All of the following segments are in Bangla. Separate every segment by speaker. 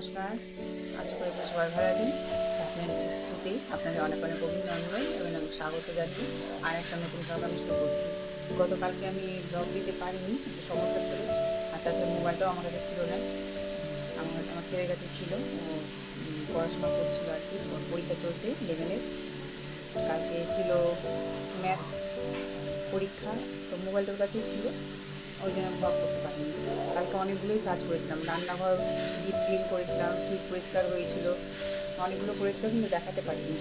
Speaker 1: নমস্কার। আশা করি সবাই ভালো আছেন। সাথেতে আপনাদের অনেক অনেক অভিনন্দন এবং অনেক স্বাগত জানিয়ে আর একটা নতুন ব্লগ আমি শুরু করছি। গতকালকে আমি ব্লগ দিতে পারিনি একটু সমস্যা ছিল। আর তাছাড়া মোবাইলটাও আমার কাছে ছিল না। আমার আমার ছেলের কাছে ছিল। পড়াশোনা করছিল আর কি। পরীক্ষা চলছে লেভেলের কালকে ছিল ম্যাথ পরীক্ষা। তো মোবাইলটার কাছেই ছিল। ওই জন্য ব্লগ করতে পারিনি। কালকে অনেকগুলোই কাজ করেছিলাম। রান্নাঘর ডিপ ক্লিন করেছিলাম ঠিক পরিষ্কার হয়েছিল, অনেকগুলো করেছিল কিন্তু দেখাতে পারিনি।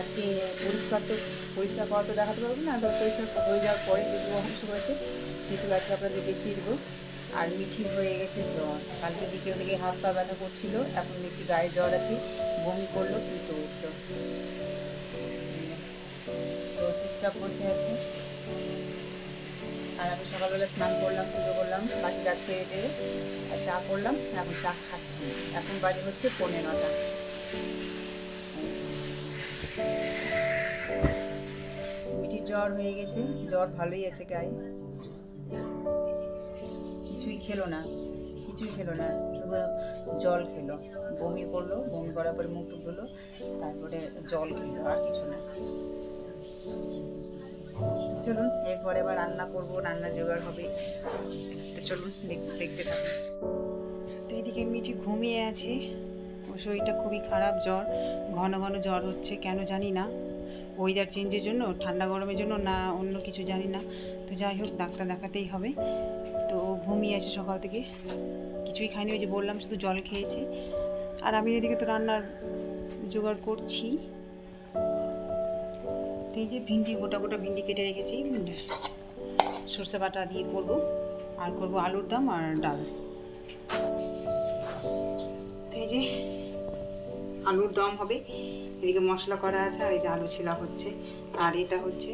Speaker 1: আজকে পরিষ্কার তো, পরিষ্কার করা তো দেখাতে পারব না তো পরিষ্কার হয়ে যাওয়ার পরে যেগুলো অংশ হয়েছে সেগুলো আজকে আপনাদের দেখিয়ে দেবো। আর মিঠি হয়ে গেছে জ্বর। কালকে বিকেল থেকে হাত পা ব্যথা করছিল, এখন দেখছি গায়ে জ্বর আছে, বমি করল কিন্তু উঠল। তো চুপচাপ বসে আছে। আর আমি সকালবেলা স্নান করলাম, পুজো করলাম বাকি কাজ সেরে টেরে আর চা করলাম, এখন চা খাচ্ছি। এখন বাজে হচ্ছে পৌনে নটা। মিটির জ্বর হয়ে গেছে, জ্বর ভালোই আছে গায়ে। কিছুই খেলো না, কিছুই খেলো না, শুধু জল খেলো। বমি করল, বমি করার পরে মুখ টুক ধুলো, তারপরে জল খেলো, আর কিছু না। চলুন, এরপরে এবার রান্না করব, রান্না জোগাড় হবে। তো চলুন, দেখ- দেখতে থাকুন। তো এদিকে মিঠি ঘুমিয়ে আছে। ওর শরীরটা খুবই খারাপ জ্বর, ঘন ঘন জ্বর হচ্ছে, কেন জানি না। ওয়েদার চেঞ্জের জন্য, ঠান্ডা গরমের জন্য না, অন্য কিছু জানি না। তো যাই হোক, ডাক্তার দেখাতেই হবে। তো ও ঘুমিয়ে আছে সকাল থেকে। কিছুই খাইনি ওই যে বললাম, শুধু জল খেয়েছে। আর আমি এদিকে তো রান্নার জোগাড় করছি। এই যে ভিন্ডি, গোটা গোটা ভিন্ডি কেটে রেখেছি। সর্ষে বাটা দিয়ে করব। আর করব আলুর দম আর ডাল। এই যে আলুর দম হবে। এদিকে মশলা করা আছে আর এই যে আলু ছিলা হচ্ছে। আর এটা হচ্ছে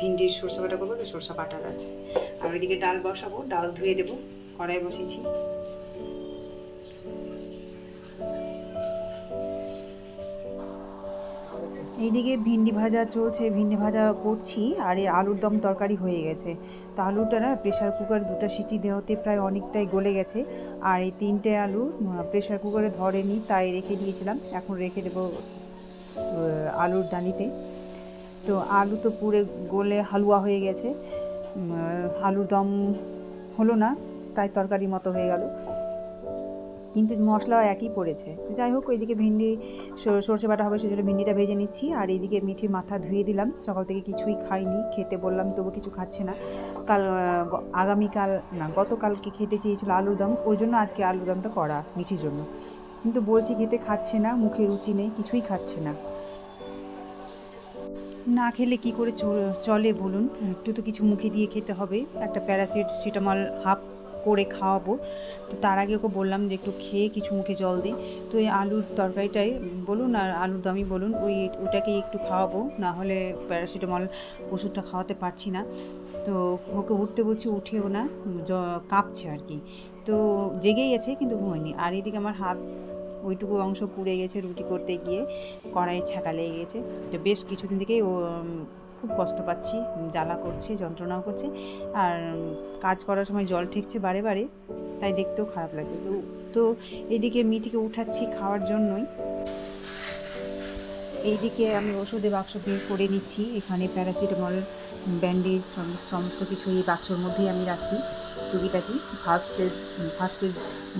Speaker 1: ভিন্ডির সর্ষে বাটা করব। তো সর্ষে বাটার আছে। আর ওইদিকে ডাল বসাবো। ডাল ধুয়ে দেবো। কড়াই বসেছি এইদিকে ভিন্ডি ভাজা চলছে, ভিন্ডি ভাজা করছি আর এই আলুর দম তরকারি হয়ে গেছে। তো আলুটা না প্রেশার কুকার দুটো সিটি দেওয়াতে প্রায় অনেকটাই গলে গেছে। আর এই তিনটে আলু প্রেশার কুকারে ধরেনি, তাই রেখে দিয়েছিলাম। এখন রেখে দেবো আলুর ডানিতে তো আলু তো পুরে গলে হালুয়া হয়ে গেছে। আলুর দম হলো না প্রায় তরকারি মতো হয়ে গেল। কিন্তু মশলা একই পড়েছে। যাই হোক ওইদিকে ভিন্ডি সর- সর্ষে বাটা হবে, সেজন্য ভিন্ডিটা ভেজে নিচ্ছি। আর এইদিকে মিঠির মাথা ধুয়ে দিলাম। সকাল থেকে কিছুই খাইনি, খেতে বললাম, তবু কিছু খাচ্ছে না। কাল আগামীকাল, না, গতকালকে খেতে চেয়েছিল আলুর দম, ওই জন্য আজকে আলুর দমটা করা মিঠির জন্য। কিন্তু বলছি খেতে খাচ্ছে না, মুখে রুচি নেই, কিছুই খাচ্ছে না। না খেলে কি করে চল- বলুন? একটু তো কিছু মুখে দিয়ে খেতে হবে। একটা প্যারাসিট, সিটামল হাফ করে খাওয়াবো। তো তার আগে ওকে বললাম যে একটু খেয়ে কিছু মুখে জল দিই। তো এই আলুর তরকারিটাই বলুন আর আলুর দমই বলুন, ওই ওটাকেই একটু খাওয়াবো। না হলে প্যারাসিটামল ওষুধটা খাওয়াতে পারছি না। তো ওকে উঠতে বলছি উঠেও না, জ- কাঁপছে আর কি। তো জেগেই আছে কিন্তু ঘুমোয়নি। আর এদিকে আমার হাত ওইটুকু অংশ পুড়ে গেছে রুটি করতে গিয়ে কড়াইয়ে ছাকা লেগে গেছে। তো বেশ কিছুদিন থেকেই ও খুব কষ্ট পাচ্ছি, জ্বালা করছে, যন্ত্রণাও করছে, আর কাজ করার সময় জল ঠেকছে বারে বারে, তাই দেখতেও খারাপ লাগছে। তো তো এইদিকে মিটিকে উঠাচ্ছি খাওয়ার জন্যই। এইদিকে আমি ওষুধে বাক্স বের করে নিচ্ছি, এখানে প্যারাসিটামল, ব্যান্ডেজ সমস্ত কিছু এই বাক্সর মধ্যেই আমি রাখি, টুকিটাকি, first aid first aid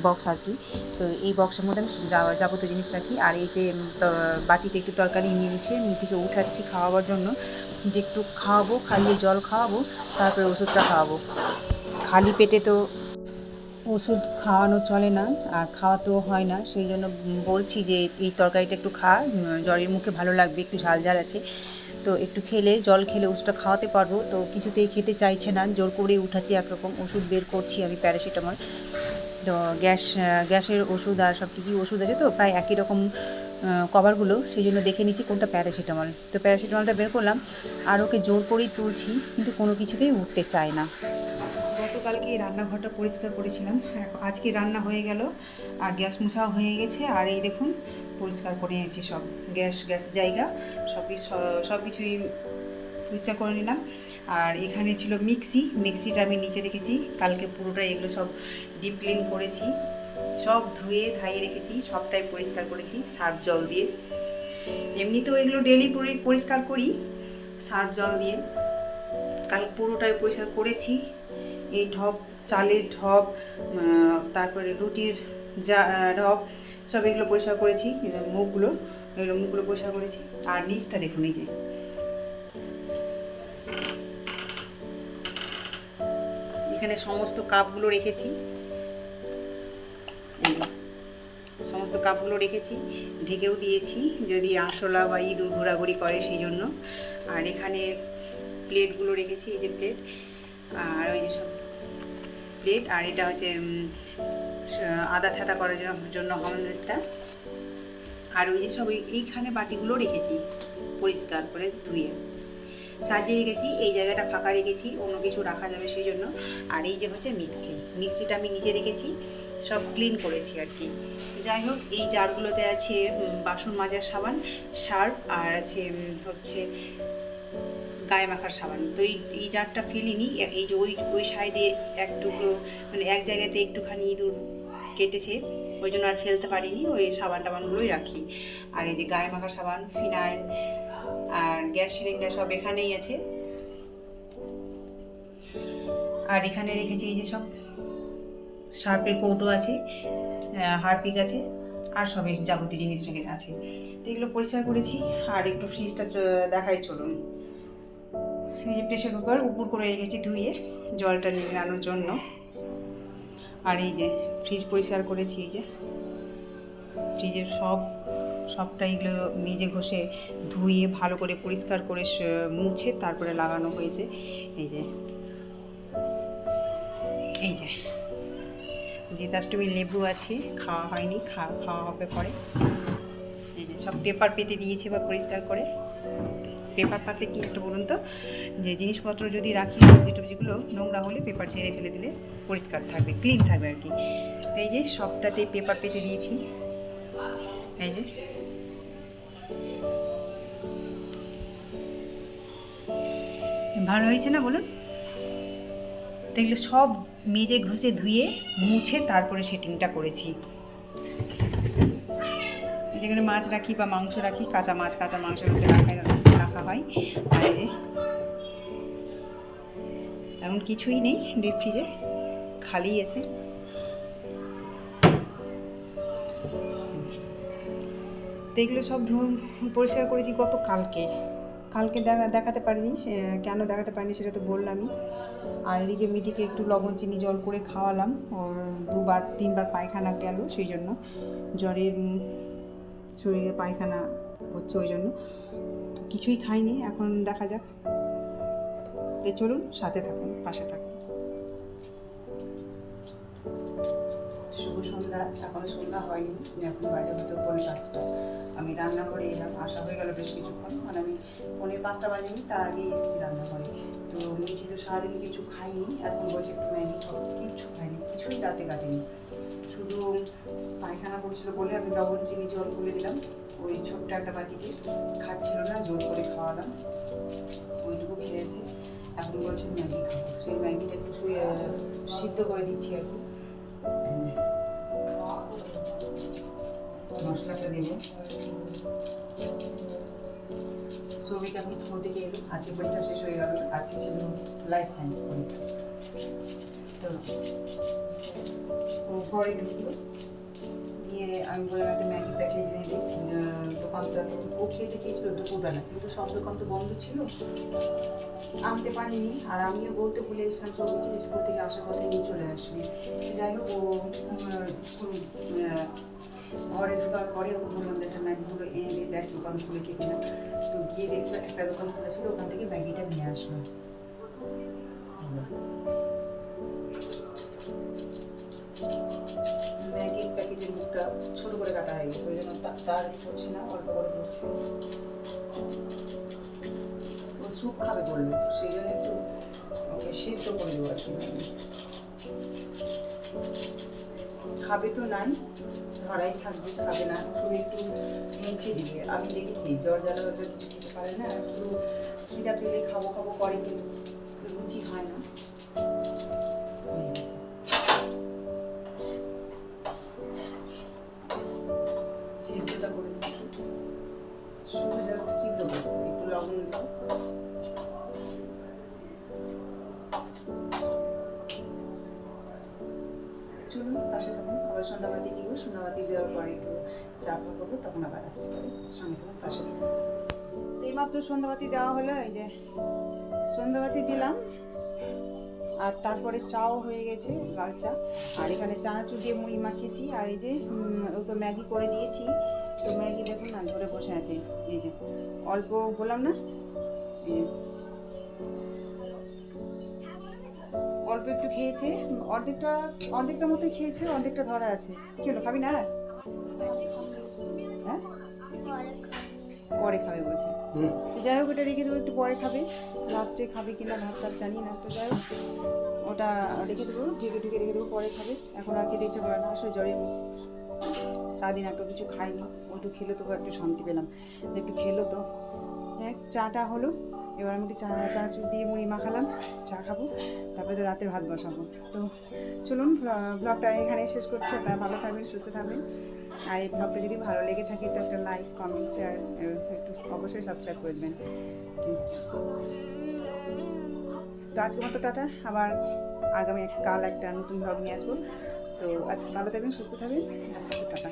Speaker 1: box আর কি। তো এই বক্সের মধ্যে আমি যাবতীয় জিনিস রাখি, আর এই যে বাটিতে একটু তরকারি নিয়েছে মিটিকে উঠাচ্ছি খাওয়াবার জন্য যে একটু খাওয়াবো, খাইয়ে জল খাওয়াবো, তারপরে ওষুধটা খাওয়াবো। খালি পেটে তো ওষুধ খাওয়ানো চলে না, আর খাওয়াতেও হয় না। সেই জন্য বলছি যে এই তরকারিটা একটু খা জ্বরের মুখে ভালো লাগবে, একটু ঝাল ঝাল আছে। তো একটু খেলে, জল খেলে ওষুধটা খাওয়াতে পারব। তো কিছুতেই খেতে চাইছে না, জোর করে উঠাচ্ছি, একরকম ওষুধ বের করছি আমি, প্যারাসিটামল। তো গ্যাস, গ্যাসের ওষুধ আর সব কী কী ওষুধ আছে তো, প্রায় একই রকম কভারগুলো, সেই জন্য দেখে নিচ্ছি কোনটা প্যারাসিটামল। তো প্যারাসিটামলটা বের করলাম, আর ওকে জোর করেই তুলছি, কিন্তু কোনো কিছুতেই উঠতে চায় না। গতকালকে রান্নাঘরটা পরিষ্কার করেছিলাম আজকে রান্না হয়ে গেল, আর গ্যাস মোছাও হয়ে গেছে, আর এই দেখুন, পরিষ্কার করে নিয়েছি সব। গ্যাস গ্যাস জায়গা সব সব কিছুই পরিষ্কার করে নিলাম। আর এখানে ছিল মিক্সি, মিক্সিটা আমি নিচে রেখেছি, কালকে পুরোটা এগুলো সব ডিপ ক্লিন করেছি। সব ধুয়ে ধাইয়ে রেখেছি, সবটাই পরিষ্কার করেছি, সার্ফ জল দিয়ে। এমনি তো এগুলো ডেলি পরিষ্কার করি, সার্ফ জল দিয়ে। কাল পুরোটাই পরিষ্কার করেছি। এই ঢপ, চালের ঢপ তারপরে রুটির যা ঢপ, সব এগুলো পরিষ্কার করেছি মুখগুলো এগুলো মুখগুলো পরিষ্কার করেছি। আর নিচটা দেখুন এই যে। এখানে সমস্ত কাপগুলো রেখেছি। সমস্ত কাপগুলো রেখেছি, ঢেকেও দিয়েছি, যদি আরশোলা বা ইঁদুর ঘোরাঘুরি করে সেই জন্য। আর এখানে প্লেটগুলো রেখেছি, এই যে প্লেট, আর ওই যে সব প্লেট, আর এটা হচ্ছে আদা ঠাতা করার জন্য- জন্য হমদস্তা আর ওই যে সব এইখানে বাটিগুলো রেখেছি, পরিষ্কার করে ধুয়ে। সাজিয়ে রেখেছি, এই জায়গাটা ফাঁকা রেখেছি, অন্য কিছু রাখা যাবে সেই জন্য। আর এই যে হচ্ছে মিক্সি, মিক্সিটা আমি নিজে রেখেছি। সব ক্লিন করেছি আর কি। যাই হোক, এই জারগুলোতে আছে বাসন মাজার সাবান সার্ফ আর আছে হচ্ছে গায়ে মাখার সাবান। তো এই এই জারটা ফেলিনি এই যে ওই ওই সাইডে এক টুকরো মানে এক জায়গাতে একটুখানি ইঁদুর কেটেছে, ওই জন্য আর ফেলতে পারিনি, ওই সাবান টাবানগুলোই রাখি। আর এই যে গায়ে মাখার সাবান, ফিনাইল আর গ্যাস সিলিন্ডার সব এখানেই আছে। আর এখানে রেখেছি এই যে সব শার্পের কৌটো আছে হারপিক আছে, আর সবই যাবতীয় জিনিস আছে। তো এগুলো পরিষ্কার করেছি, আর একটু ফ্রিজটা দেখাই চলুন। এই যে প্রেশার কুকার উপর করে রেখেছি ধুয়ে, জলটা নিংড়ানোর জন্য। আর এই যে ফ্রিজ পরিষ্কার করেছি, এই যে ফ্রিজের সব, সবটা এগুলো মেজে ঘষে ধুয়ে ভালো করে পরিষ্কার করে মুছে তারপরে লাগানো হয়েছে। এই যে এই যে। জিতাষ্টমী লেবু আছে, খাওয়া হয়নি খাওয়া খাওয়া হবে পরে। যে সব পেপার পেতে দিয়েছে বা পরিষ্কার করে। পেপার পাতলে কি একটা বলুন তো? যে জিনিসপত্র যদি রাখি, সবজি টবজিগুলো, নোংরা হলে পেপার ছেড়ে ফেলে দিলে পরিষ্কার থাকবে, ক্লিন থাকবে আর কি। এই যে সবটাতে পেপার পেতে দিয়েছি। এই যে। ভালো হয়েছে না বলুন? এগুলো সব মেজে ঘষে ধুয়ে মুছে তারপরে সেটিংটা করেছি। যেখানে মাছ রাখি বা মাংস রাখি, কাঁচা মাছ, কাঁচা মাংস রাখা রাখা হয়। আর এখন কিছুই নেই, ডিপ ফ্রিজে, খালি আছে। তো এগুলো সব ধু- পরিষ্কার করেছি গত কালকে দেখা দেখাতে পারিনি কেন দেখাতে পারিনি সেটা তো বললামই। আর এদিকে মিটিকে একটু লবণ, চিনি, জল করে খাওয়ালাম। ওর দুবার, তিনবার পায়খানা গেল সেই জন্য। জ্বরের শরীরে পায়খানা হচ্ছে ওই জন্য। কিছুই খাইনি, এখন দেখা যাক। তো চলুন, সাথে থাকুন, পাশে থাকুন। শুভ সন্ধ্যা, এখনও সন্ধ্যা হয়নি, এখন বাইরে হতে পৌনে পাঁচটা। আমি রান্না করে এলাম, আসা হয়ে গেল বেশ কিছুক্ষণ। মানে আমি পৌনে পাঁচটা বাজেনি, তার আগেই এসেছি রান্না করে। তো মিঠি তো সারাদিন কিছু খাইনি আর এখন বলছে একটু ম্যাগি কিচ্ছু খাইনি কিছুই দাঁতে কাটেনি। শুধু পায়খানা করছিল বলে আমি লবণ, চিনি, জল গুলে দিলাম। ওই ছোট্ট একটা বাটিতে খাচ্ছিল না, জোর করে খাওয়ালাম। ওইটুকু খেয়েছে। এখন বলছে ম্যাগি খাব সেই ম্যাগিটা একটু শুয়ে সিদ্ধ করে দিচ্ছি আর কি। মশলাটা দেবো সৌভিক আপনি স্কুল থেকে এলো, আজকে পরীক্ষা শেষ হয়ে গেল আজকে ছিল লাইফ সায়েন্স পরীক্ষা। তো পরে ঢুকলো দিয়ে আমি বললাম, একটা ম্যাগি প্যাকেট এনে দিই দোকানটা ও খেতে চেয়েছিল দুপুরবেলা কিন্তু সব দোকান তো বন্ধ ছিল। আনতে পারিনি, আর আমিও বলতে ভুলে গেছিলাম সৌভিককে স্কুল থেকে আসার পথে নিয়ে চলে আসবে যাই হোক, ও স্কুল ঘরে ঢোকার পরে ও বললাম একটা ম্যাগিগুলো এনে দিয়ে দেখ দোকান খুলেছে কিনা। তো গিয়ে দেখল একটা দোকান খোলা ছিল ওখান থেকে ম্যাগিটা নিয়ে আসলো। ম্যাগির প্যাকেটের মুখটা ছোট করে কাটা হয়ে গেছে, ওই জন্য তা- তাড়াতাড়ি করছে না, অল্প করে করছে। ও স্যুপ খাবে বলল, সেই জন্য একটু ওকে সিদ্ধ করে দেবো আর কি। খাবে তো নাই ধরাই থাকবে খাবে না শুধু একটু মুখে দিবে। আমি দেখেছি, জ্বর জ্বালা হয়তো খেতে পারে না শুধু খিদা পেলে খাব খাব করে কিন্তু রুচি হয় না। সিদ্ধটা করে দিচ্ছি। শুধু জাস্ট সিদ্ধ করব, একটু লবণ দাও সন্ধ্যাবাতি দিব সন্ধ্যাবাতি দেওয়ার পরে একটু চা করব, তখন আবার আসতে পারি সঙ্গে থাকুন, পাশে থাকুন। তো এইমাত্র সন্ধ্যাবাতি দেওয়া হলো, এই যে সন্ধ্যাবাতি দিলাম। আর তারপরে চাও হয়ে গেছে, লাল চা। আর এখানে চানাচুর দিয়ে মুড়ি মাখিয়েছি, আর এই যে ওকে ম্যাগি করে দিয়েছি। তো ম্যাগি দেখুন না, ধরে বসে আছে। এই যে, অল্প বললাম না? অল্প একটু খেয়েছে অর্ধেকটা অর্ধেকটা মতোই খেয়েছে অর্ধেকটা ধরা আছে। কি হলো খাবি না? হ্যাঁ? পরে খাবে বলছে। তো যাই হোক এটা রেখে দেবো একটু পরে খাবে। রাত্রে খাবে কিনা ভাত টাত জানি না তো যাই হোক। ওটা রেখে দেবো ঢেকে ঢেকে রেখে দেবো পরে খাবে। এখন আর খেতে ইচ্ছে করে না আসলে জ্বরে সারাদিন একটু কিছু খাইনি ওইটু খেলে তবু একটু শান্তি পেলাম। একটু খেলো তো। যাই চাটা হলো। এবার আমি একটু চা চানাচুর দিয়ে মুড়ি মাখালাম, চা খাব, তারপরে তো রাতের ভাত বসাবো। তো চলুন ব্ল- ব্লগটা এখানে শেষ করছি, আপনারা ভালো থাকবেন, সুস্থ থাকবেন। আর এই ব্লগটা যদি ভালো লেগে থাকে, তো একটা লাইক কমেন্ট শেয়ার একটু অবশ্যই সাবস্ক্রাইব করে দেবেন। তো আজকের মতো টাটা, আবার আগামী কাল একটা নতুন ব্লগ নিয়ে আসব। তো আজকে ভালো থাকবেন, সুস্থ থাকবেন আজকে টাটা।